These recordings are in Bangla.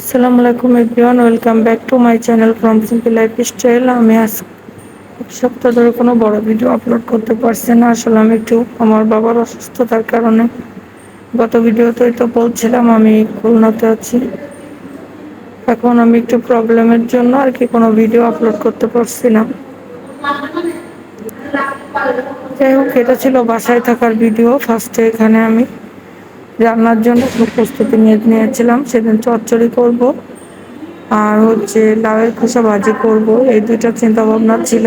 আসসালামু আলাইকুম everyone, welcome back to my channel from simple life style. আমি আজ এক সপ্তাহ ধরে কোনো বড় ভিডিও আপলোড করতে পারছি না। আসলে আমি একটু আমার বাবার অসুস্থতার কারণে গত ভিডিওতেই তো বলছিলাম আমি খুলনাতে আছি। এখন আমি একটু প্রবলেমের জন্য আর কি কোনো ভিডিও আপলোড করতে পারছি না। যাই হোক, এটা ছিল বাসায় থাকার ভিডিও ফার্স্টে এখানে আমি রান্নার জন্য প্রস্তুতি নিয়ে নিয়েছিলাম। সেদিন চচ্চড়ি করব আর হচ্ছে লাউয়ের খোসা ভাজি করব। এই দুইটা চিন্তা ভাবনা ছিল।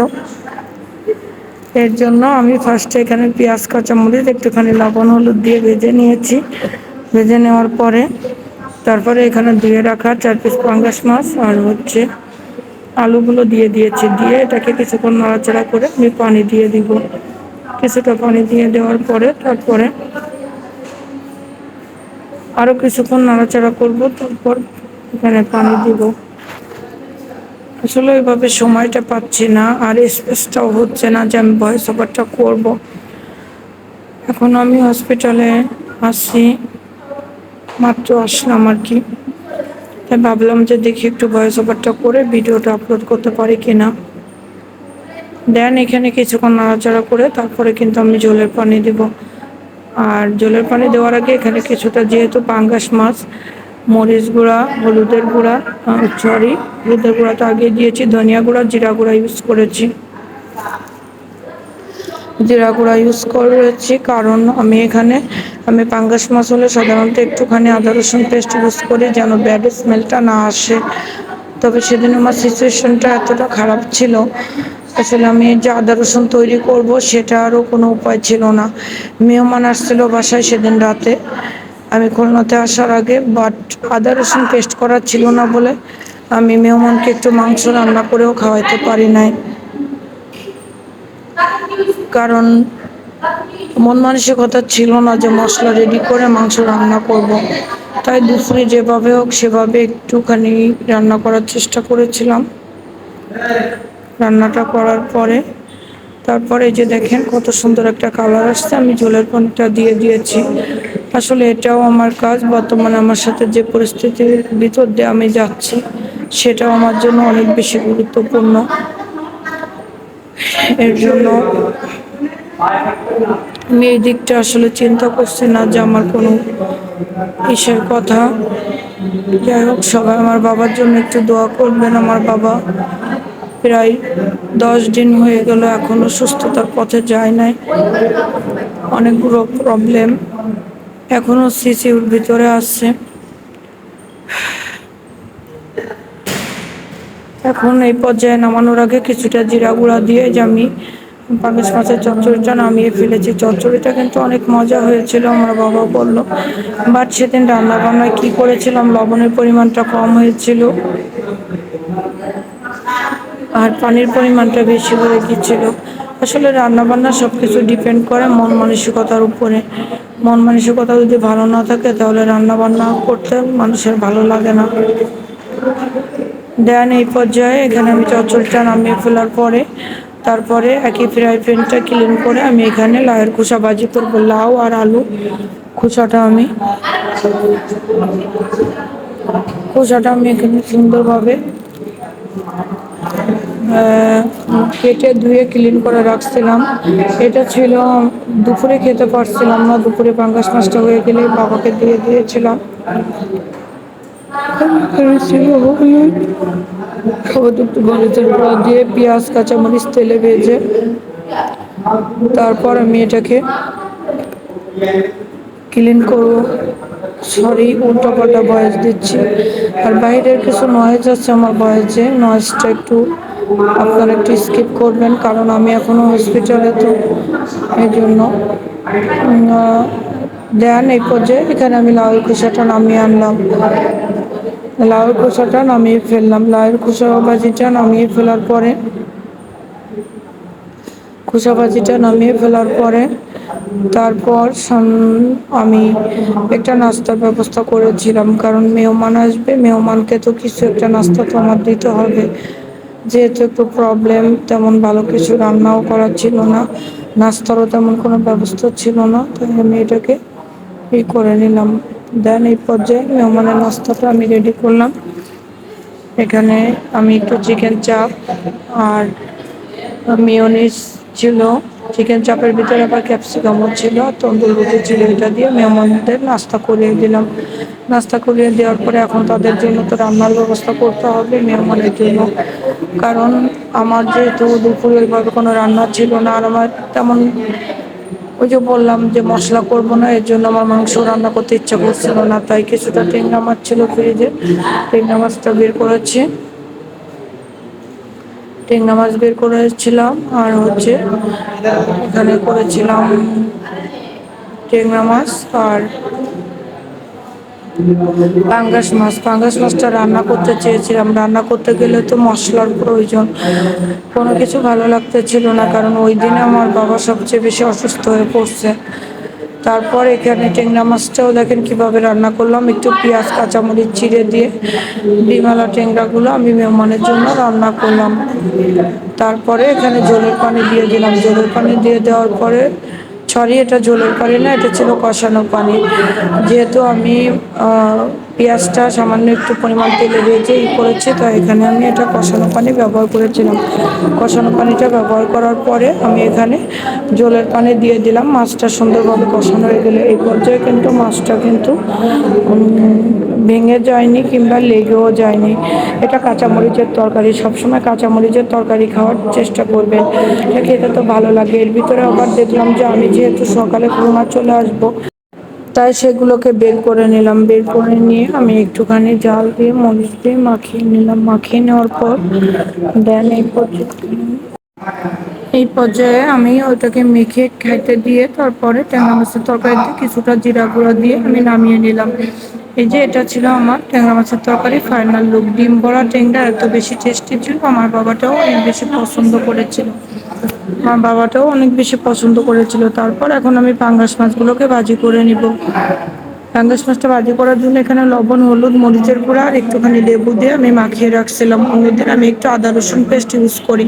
এর জন্য আমি ফার্স্টে এখানে পেঁয়াজ, কাঁচামরিচ, একটুখানি লবণ, হলুদ দিয়ে ভেজে নিয়েছি। ভেজে নেওয়ার পরে তারপরে এখানে ধুয়ে রাখা চার পিস পাঙ্গাস মাছ আর হচ্ছে আলুগুলো দিয়ে দিয়েছি। দিয়ে এটাকে কিছুক্ষণ নাড়াচাড়া করে আমি পানি দিয়ে দিব। কিছুটা পানি দিয়ে দেওয়ার পরে তারপরে আরও কিছুক্ষণ নাড়াচাড়া করব, তারপর এখানে পানি দিব। আসলে ওইভাবে সময়টা পাচ্ছি না, আর স্পেসটাও হচ্ছে না যে আমি ভয়েস ওভারটা করব। এখন আমি হসপিটালে আসি, মাত্র আসলাম আর কি। তাই ভাবলাম যে দেখি একটু ভয়েস ওভারটা করে ভিডিওটা আপলোড করতে পারি কি না দেন এখানে কিছুক্ষণ নাড়াচাড়া করে তারপরে কিন্তু আমি জলের পানি দেব। আর জলের পানি দেওয়ার আগে এখানে কিছুটা যেহেতু পাঙ্গাস মাছ, মরিচ গুঁড়া, হলুদের গুঁড়া সরি হলুদের গুঁড়া তো আগে দিয়েছি, ধনিয়া গুঁড়া, জিরা গুঁড়া ইউজ করেছি। জিরা গুঁড়া ইউজ করেছি কারণ আমি এখানে, আমি পাঙ্গাস মাছ হলে সাধারণত একটুখানি আদা, রসুন পেস্ট ইউজ করি যেন ব্যাড স্মেলটা না আসে। তবে সেদিন আমার সিচুয়েশনটা এতটা খারাপ ছিল আসলে আমি যে আদা রসুন তৈরি করব সেটারও কোনো উপায় ছিল না। মেহমান আসছিল বাসায় সেদিন রাতে। আমি খুলনাতে আসার আগে বাট আদা রসুন পেস্ট করা ছিল না বলে আমি মেহমানকে একটু মাংস রান্না করেও খাওয়াইতে পারি নাই। কারণ মন মানসিকতা ছিল না যে মশলা রেডি করে মাংস রান্না করব। তাই দুপুরে যেভাবে হোক সেভাবে একটুখানি রান্না করার চেষ্টা করেছিলাম। রান্নাটা করার পরে, তারপরে যে দেখেন কত সুন্দর একটা কালার আসছে, আমি জলের পানিটা দিয়ে দিয়েছি। আসলে এটাও আমার কাজ, বর্তমানে আমার সাথে যে পরিস্থিতির ভিতর দিয়ে আমি যাচ্ছি, সেটাও আমার জন্য অনেক বেশি গুরুত্বপূর্ণ। এর জন্য আমি এই দিকটা আসলে চিন্তা করছি না যে আমার কোনো ইসের কথা। যাই হোক, সবাই আমার বাবার জন্য একটু দোয়া করবেন, আমার বাবা। প্রায় দশ দিন হয়ে গেল, এখনও সুস্থতার পথে যায় নাই। অনেকগুলো প্রবলেম এখনও সিসির ভিতরে আসছে এখন এই পর্যায়ে নামানোর আগে কিছুটা জিরা গুঁড়া দিয়ে যে আমি পাঙ্গাস মাছের চচ্চড়িটা নামিয়ে ফেলেছি। চচ্চড়িটা কিন্তু অনেক মজা হয়েছিল, আমার বাবা বলল। বাট সেদিন রান্না বান্নায় কী করেছিলাম, লবণের পরিমাণটা কম হয়েছিল। আর পানির পরিমাণটা বেশি হয়ে গিয়েছিল। আসলে রান্নাবান্না সব কিছু ডিপেন্ড করে মন মানসিকতার উপরে। মন মানসিকতা যদি ভালো না থাকে, তাহলে রান্নাবান্না করতে মানুষের ভালো লাগে না। দেন এই পর্যায়ে এখানে আমি চচ্চড়িটা নামিয়ে ফেলার পরে, তারপরে একই ফ্রাই প্যানটা ক্লিন করে আমি এখানে লাউয়ের খোসা ভাজি করব। লাউ আর আলু খোসাটা আমি খোসাটা আমি এখানে সুন্দরভাবে কেটে ধুয়ে ক্লিন করে রাখছিলাম। এটা ছিল দুপুরে খেতে পারছিলাম না, দুপুরে পাঙ্গাস মাছটা হয়ে গেলে বাবাকে দিয়ে দিয়েছিলাম। দিয়ে পেঁয়াজ, কাঁচামরিচ, তেলে ভেজে তারপর আমি এটাকে ক্লিন করব। সরি উল্টো পাল্টা বয়স দিচ্ছি। আর বাইরের কিছু নয়েজ আছে আমার বয়সে নয়েজটা একটু আপনারা একটু স্কিপ করবেন, কারণ আমি এখনও হসপিটালে তো এই জন্য দেন এই পর্যায়ে এখানে আমি লাউ খোসাটা নামিয়ে আনলাম। লাউয়ের খোসাটা নামিয়ে ফেললাম। লাউয়ের খোসা ভাজিটা নামিয়ে ফেলার পরে, খোসা ভাজিটা নামিয়ে ফেলার পরে, তারপর আমি একটা নাস্তার ব্যবস্থা করেছিলাম, কারণ মেহমান আসবে, মেহমানকে তো কিছু একটা নাস্তা তো আমার দিতে হবে। যেহেতু একটু প্রবলেম তেমন ভালো কিছু রান্নাও করার ছিল না। নাস্তারও তেমন কোনো ব্যবস্থা ছিল না, তাই আমি এটাকে ই করে নিলাম। দেন এই পর্যায়ে মেহমানের নাস্তাটা আমি রেডি করলাম। এখানে আমি একটু চিকেন চাপ আর মিওনিস ছিল। চিকেন চাপের ভিতরে আবার ক্যাপসিকামও ছিল, তন্দুর রুটি ছিল এটা দিয়ে মেহমানদের নাস্তা করিয়ে দিলাম। নাস্তা করিয়ে দেওয়ার পরে এখন তাদের জন্য তো রান্নার ব্যবস্থা করতে হবে মেহমানের জন্য। কারণ আমার যেহেতু দুপুরে ওইভাবে কোনো রান্না ছিল না, আর আমার তেমন ওই যে বললাম যে মশলা করব না, এর জন্য আমার মাংস রান্না করতে ইচ্ছা করছিল না, তাই কিছুটা টেঙ্গা মাছ ছিল ফ্রিজে। টেঙ্গা মাছটা বের করেছি। টেঙ্গা মাছ বের করেছিলাম আর হচ্ছে এখানে করেছিলাম টেঙ্গা মাছ আর পাঙ্গাস মাছ। পাঙ্গাস মাছটা রান্না করতে চেয়েছিলাম। রান্না করতে গেলে তো মশলার প্রয়োজন। কোনো কিছু ভালো লাগতেছিল না, কারণ ওই দিনে আমার বাবা সবচেয়ে বেশি অসুস্থ হয়ে পড়ছে। তারপর এখানে টেংরা মাছটাও দেখেন কীভাবে রান্না করলাম। একটু পেঁয়াজ, কাঁচামরিচ চিড়ে দিয়ে ডিমালা টেংরাগুলো আমি মেহমানের জন্য রান্না করলাম। তারপরে এখানে জলের পানি দিয়ে দিলাম। জলের পানি দিয়ে দেওয়ার পরে সরি, এটা জলের পানি না, এটা ছিল কষানো পানি। যেহেতু আমি পেঁয়াজটা সামান্য একটু পরিমাণ তেলে ভেজে ই করেছি, তো এখানে আমি এটা কষানো পানি ব্যবহার করেছিলাম। কষানো পানিটা ব্যবহার করার পরে আমি এখানে জলের পানি দিয়ে দিলাম, মাছটা সুন্দরভাবে কষানো হয়ে গেলে। এই পর্যায়ে কিন্তু মাছটা কিন্তু ভেঙে যায়নি কিংবা লেগেও যায়নি। এটা কাঁচামরিচের তরকারি, সবসময় কাঁচামরিচের তরকারি খাওয়ার চেষ্টা করবেন। এটা খেতে তো ভালো লাগে। এর ভিতরে আবার দেখলাম যে আমি যেহেতু সকালে খুলনা চলে আসব তাই সেগুলোকে বের করে নিলাম। বের করে নিয়ে আমি একটুখানি জাল দিয়ে, মরিচ দিয়ে মাখিয়ে নিলাম। মাখিয়ে নেওয়ার পর দেন এই এই পর্যায়ে আমি ওটাকে মেখে খাইতে দিয়ে তারপরে ট্যাংরা মাছের তরকারিতে কিছুটা জিরা গুঁড়া দিয়ে আমি নামিয়ে নিলাম। এই যে এটা ছিল আমার ট্যাংরা মাছের তরকারি ফাইনাল লুক ডিম বড়া, ট্যাংরা এত বেশি টেস্টি ছিল, আমার বাবাটাও অনেক বেশি পছন্দ করেছিল। আমার বাবাটাও অনেক বেশি পছন্দ করেছিল। তারপর এখন আমি পাঙ্গাস মাছগুলোকে ভাজি করে নিব। পাঙ্গাস মাছটা ভাজি করার জন্য এখানে লবণ, হলুদ, মরিচের গুঁড়া আর একটুখানি লেবু দিয়ে আমি মাখিয়ে রাখছিলাম। অন্যদিন আমি একটু আদা, রসুন পেস্ট ইউজ করি।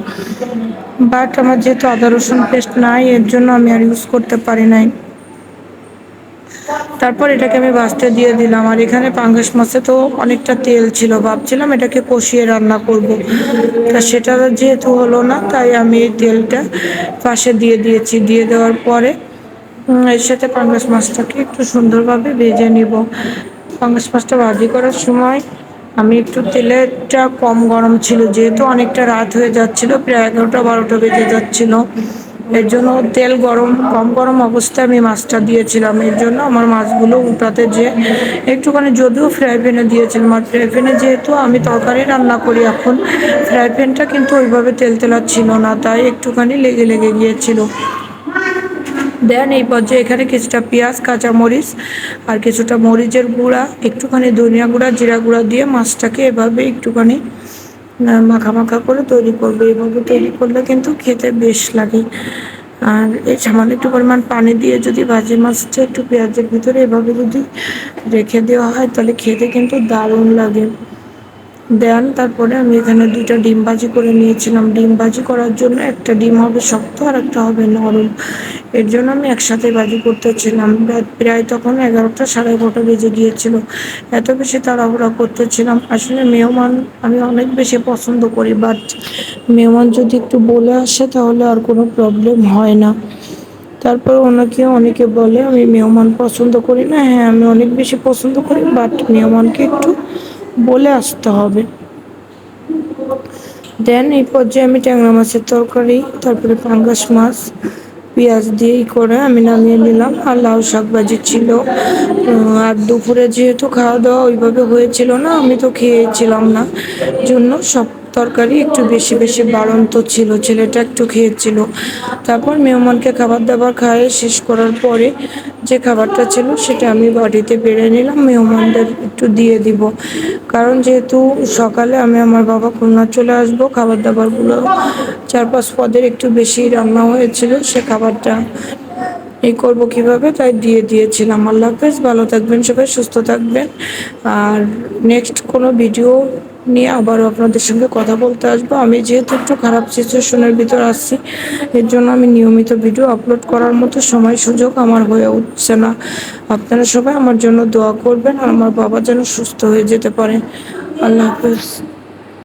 বাট আমার যেহেতু আদা, রসুন পেস্ট নাই, এর জন্য আমি আর ইউজ করতে পারি নাই। তারপর এটাকে আমি বাঁচতে দিয়ে দিলাম। আর এখানে পাঙ্গাস মাছে তো অনেকটা তেল ছিল, ভাবছিলাম এটাকে কষিয়ে রান্না করব। তা সেটা যেহেতু হলো না, তাই আমি এই তেলটা পাশে দিয়ে দিয়েছি। দিয়ে দেওয়ার পরে এর সাথে পাঙ্গাস মাছটাকে একটু সুন্দরভাবে ভেজে নিব। পাঙ্গাস মাছটা ভাজি করার সময় আমি একটু তেলেরটা কম গরম ছিল, যেহেতু অনেকটা রাত হয়ে যাচ্ছিল, প্রায় এগারোটা বারোটা বেজে যাচ্ছিল। এর জন্য তেল গরম, কম গরম অবস্থায় আমি মাছটা দিয়েছিলাম। এর জন্য আমার মাছগুলো উঠাতে যে একটুখানি যদিও ফ্রাই প্যানে দিয়েছিলাম। আর ফ্রাই প্যানে যেহেতু আমি তরকারি রান্না করি এখন ফ্রাই প্যানটা কিন্তু ওইভাবে তেল তেলা ছিল না, তাই একটুখানি লেগে লেগে গিয়েছিল। দেন এই পর্যায়ে এখানে কিছুটা পেঁয়াজ, কাঁচামরিচ আর কিছুটা মরিচের গুঁড়া, একটুখানি ধনিয়া গুঁড়া, জিরা গুঁড়া দিয়ে মাছটাকে এভাবে একটুখানি মাখা মাখা করে তৈরি করবে। এভাবে তৈরি করলে কিন্তু খেতে বেশ লাগে। আর এই সামান্য একটু পরিমাণ পানি দিয়ে যদি ভাজি মাছটা একটু পেঁয়াজের ভিতরে এভাবে যদি রেখে দেওয়া হয়, তাহলে খেতে কিন্তু দারুণ লাগে। দেন, তারপরে আমি এখানে দুইটা ডিম ভাজি করে নিয়েছিলাম। ডিম ভাজি করার জন্য একটা ডিম হবে শক্ত আর একটা হবে নরম। এর জন্য আমি একসাথে ভাজি করতেছিলাম প্রায় তখন এগারোটা সাড়ে এগারোটা বেজে গিয়েছিল। এত বেশি তাড়াহুড়া করতেছিলাম। আসলে মেহমান আমি অনেক বেশি পছন্দ করি বাট মেহমান যদি একটু বলে আসে তাহলে আর কোনো প্রবলেম হয় না। তারপর ওনাকে, অনেকে বলে, আমি মেহমান পছন্দ করি না। হ্যাঁ আমি অনেক বেশি পছন্দ করি বাট মেহমানকে একটু বলে আসতে হবে। দেন এই পর্যায়ে আমি ট্যাংরা মাছের তরকারি, তারপরে পাঙ্গাস মাছ, পেঁয়াজ দিয়েই করে আমি নামিয়ে নিলাম। আর লাউ শাক ভাজি ছিল। আর দুপুরে যেহেতু খাওয়া দাওয়া ওইভাবে হয়েছিল না, আমি তো খেয়েছিলাম না। জন্য সব তরকারি একটু বেশি বেশি বাড়ন্ত ছিল, ছেলেটা একটু খেয়েছিল। তারপর মেহমানকে খাবার দাবার খাইয়ে শেষ করার পরে যে খাবারটা ছিল সেটা আমি বাড়িতে বেড়ে নিলাম, মেহমানদের একটু দিয়ে দিব। কারণ যেহেতু সকালে আমি আমার বাবা খুলনা চলে আসব, খাবার দাবারগুলো চার পাঁচ পদের একটু বেশি রান্না হয়েছিল, সে খাবারটা এই করব কীভাবে? তাই দিয়ে দিয়েছিলাম। আল্লাহ হাফেজ, ভালো থাকবেন সবাই, সুস্থ থাকবেন। আর নেক্সট কোনো ভিডিও নিয়ে আবারও আপনাদের সঙ্গে কথা বলতে আসব। আমি যেহেতু একটু খারাপ সিচুয়েশনের ভিতর আসছি এর জন্য আমি নিয়মিত ভিডিও আপলোড করার মতো সময়, সুযোগ আমার হয়ে উঠছে না। আপনারা সবাই আমার জন্য দোয়া করবেন, আর আমার বাবা যেন সুস্থ হয়ে যেতে পারে। আল্লাহ হাফেজ।